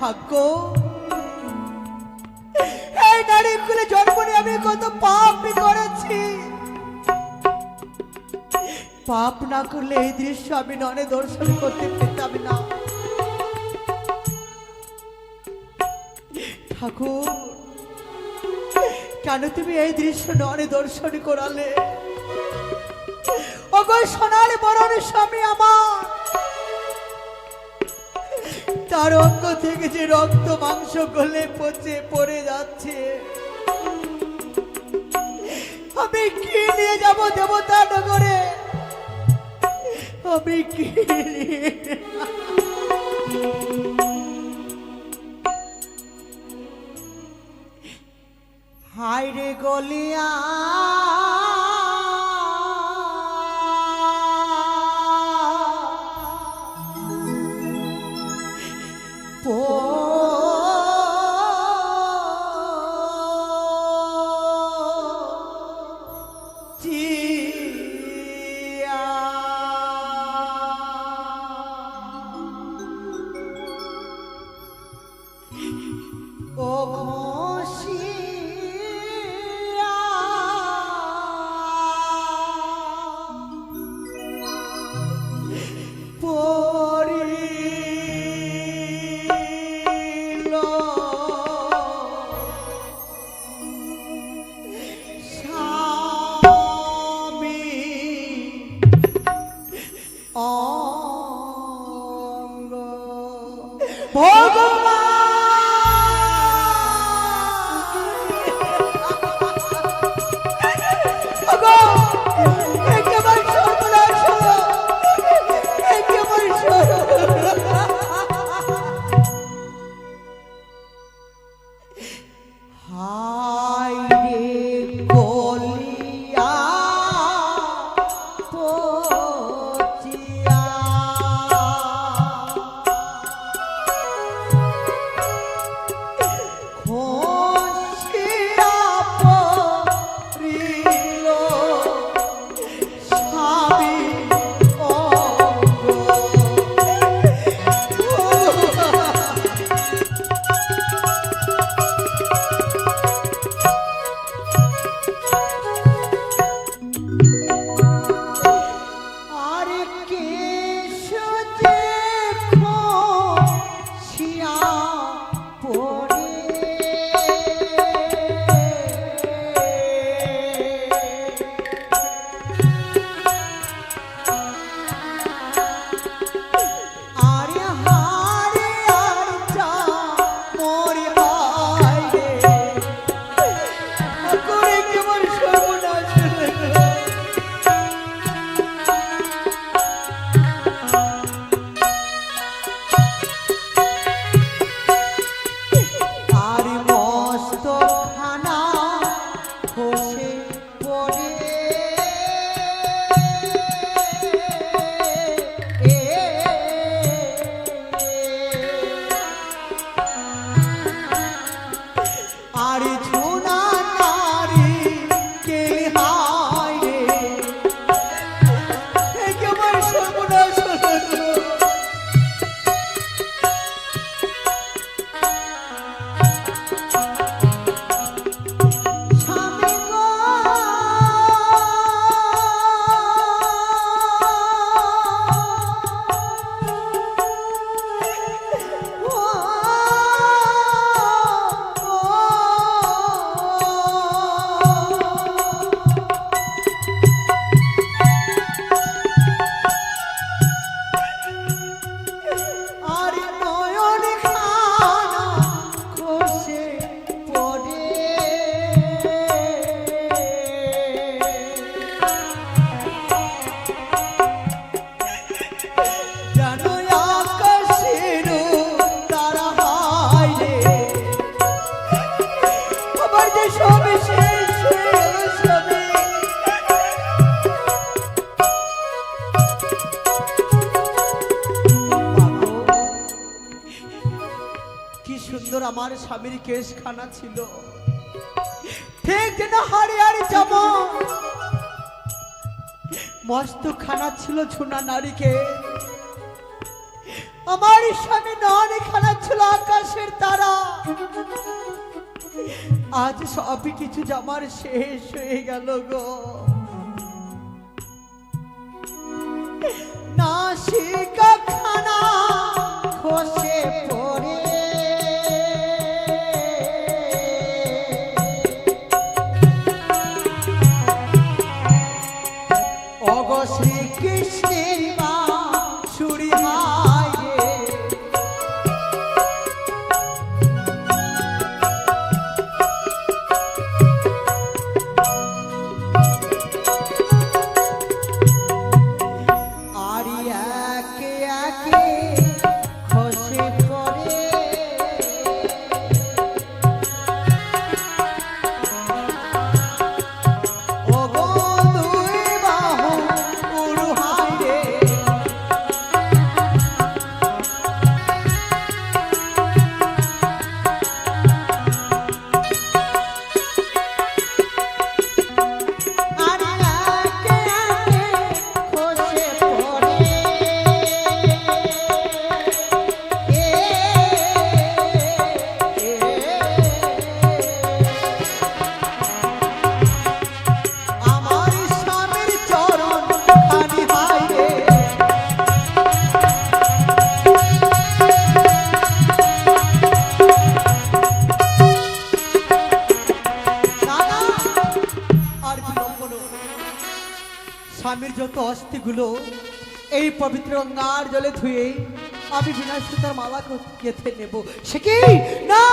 ভাগ্য। এই নারী কুলে জন্ম নিয়ে আমি কত পাপ করেছি। পাপ না করলে এই দৃশ্য আমি ননে দর্শন করতে পেতাম না। ঠাকুর, কেন তুমি এই দৃশ্য ননে দর্শন করালে? ওগো সোনার বরণ তার অঙ্গ থেকে যে রক্ত মাংস গলে পচে পড়ে যাচ্ছে। আমি কি নিয়ে যাব দেবতা নগরে আমি কি হায় রে গলিয়া। স্বামীর কেশখানা ছিল। মস্ত খানা ছিল ঝুনা নারীকে। আমার স্বামী নন খানা ছিল আকাশের তারা। আজ সবই কিছু জামার শেষ হয়ে গেল গো। অগ অস্থিগুলো এই পবিত্র গঙ্গার জলে ধুয়ে আমি বিনাশ্রিতার মালা কেঁথে নেব। সে কি? না!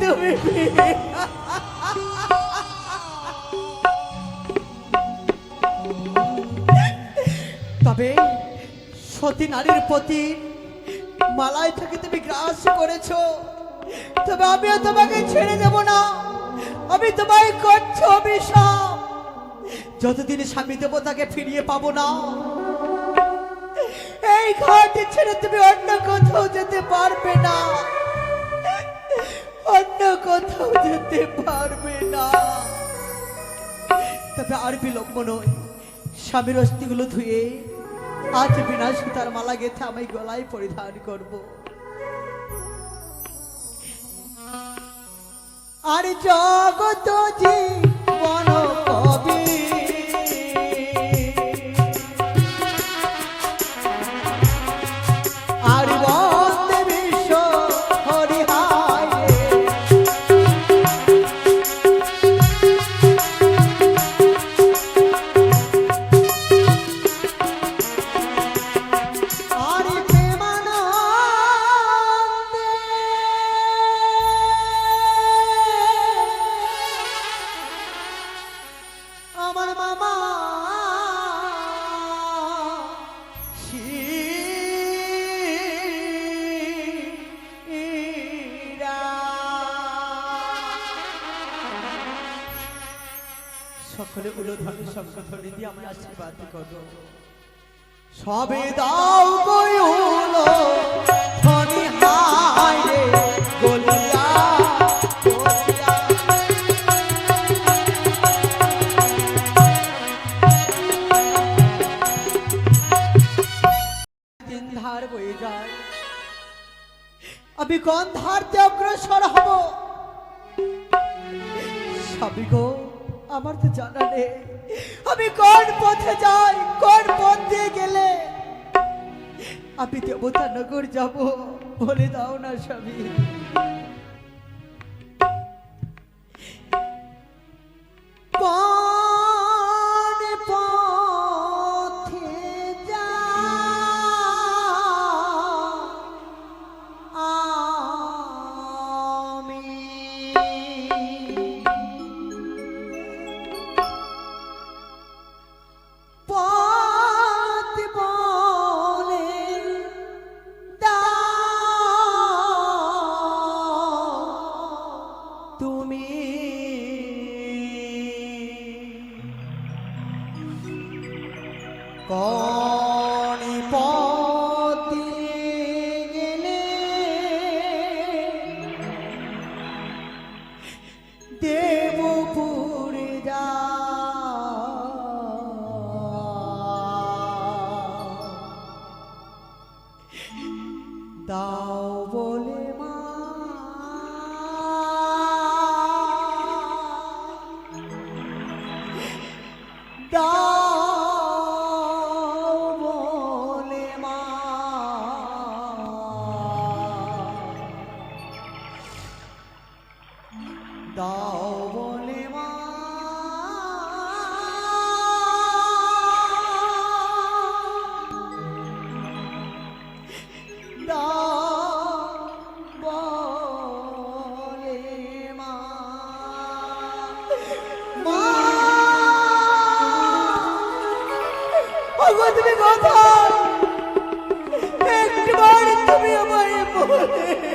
তুমি তবে সতী নারীর প্রতি মালায় থেকে তুমি গ্রাস করেছ, তবে আমিও তোমাকে ছেড়ে দেব না। আমি তোমায় করছ অভিশাপ। যতদিন স্বামী দেবতাকে ফিরিয়ে পাবো না, এই ঘরটি ছেড়ে তুমি অন্য কোথাও যেতে পারবে না। কোথাও যেতে পারবে না। তবে আর বিলম্ব নয় স্বামীর অস্থিগুলো ধুয়ে আজ বিনা সুতার মালা গেথে আমি গলায় পরিধান করব। আর জগত জীবন কবি সকলে উলোধনে শঙ্কধ্বনি দিয়ে আমরা আশীর্বাদ করব। সবে দাও গয়ুল ধনি হায় রে। ধার আমি কোন ধারতে অগ্রসর হব। সবই গো আমার তো জানা নেই। আমি কোন পথে যাই, কোন পথ দিয়ে গেলে? আমি দেবতা নগর যাব। বলে দাও না স্বামী। দাও মা। তুমি কথা একবার তুমি আমায় বলে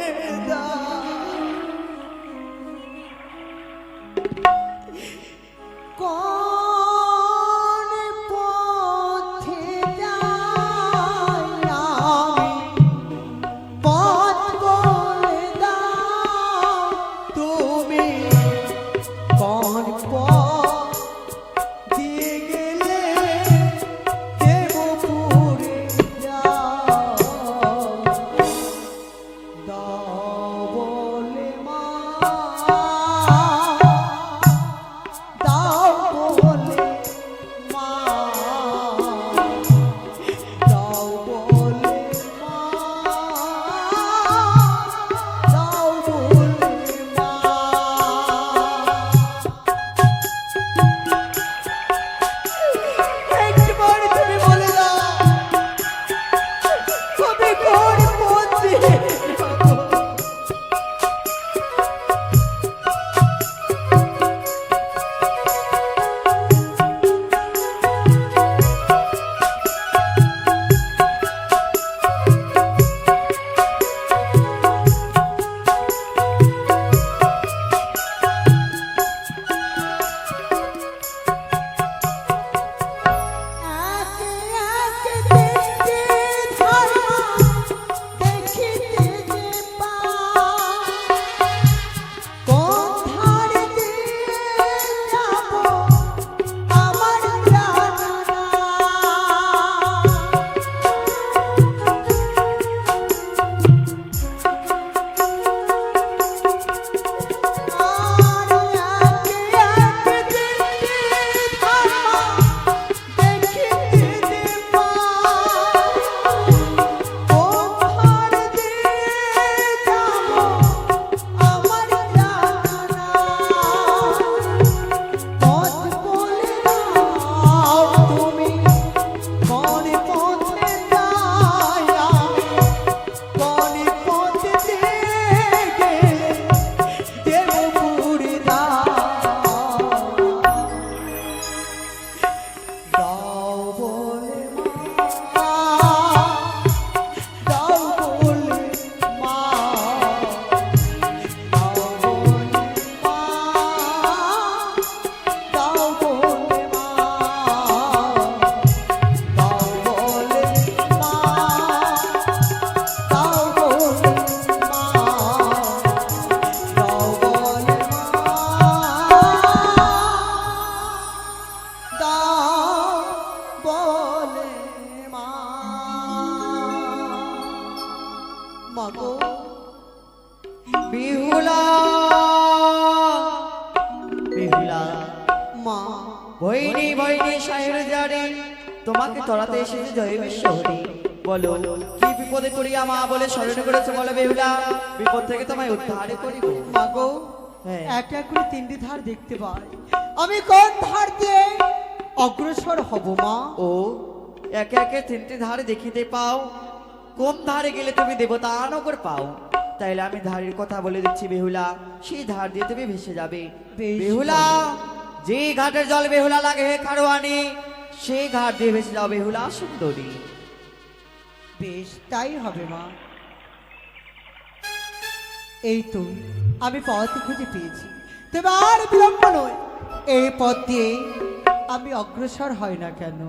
মাগো। বিহুলা বেহুলা। মা ভৈনী ভৈনী সাহেব জানে তোমাকে তরাতে এসেছে জয় বিশ্বহরি বলো কি বিপদে পড়িয়া মা বলে স্মরণ করেছে বলো বেহুলা? বিপদ থেকে তোমায় উদ্ধার করিব। মাগো হ্যাঁ। এক এক করে তিনটি ধার দেখতে পাই। আমি কোন ধার দিয়ে অগ্রসর হব মা? ও একে একে তিনটি ধারে দেখিতে পাও। কোন ধারে গেলে তুমি দেবতা নগর পাও? তাইলে আমি ধারের কথা বলে দিচ্ছি বেহুলা। সেই ধার দিয়ে তুমি ভেসে যাবে। বেহুলা যে ঘাটের জল বেহুলা লাগে হে খারোয়ানি সেই ঘাট দিয়ে ভেসে যাও বেহুলা সুন্দরী। বেশ তাই হবে মা। এই তো আমি পথ খুঁজে পেয়েছি। তবে আর বিলম্ব নয়। এই পথ দিয়ে আমি অগ্রসর হয় না কেন?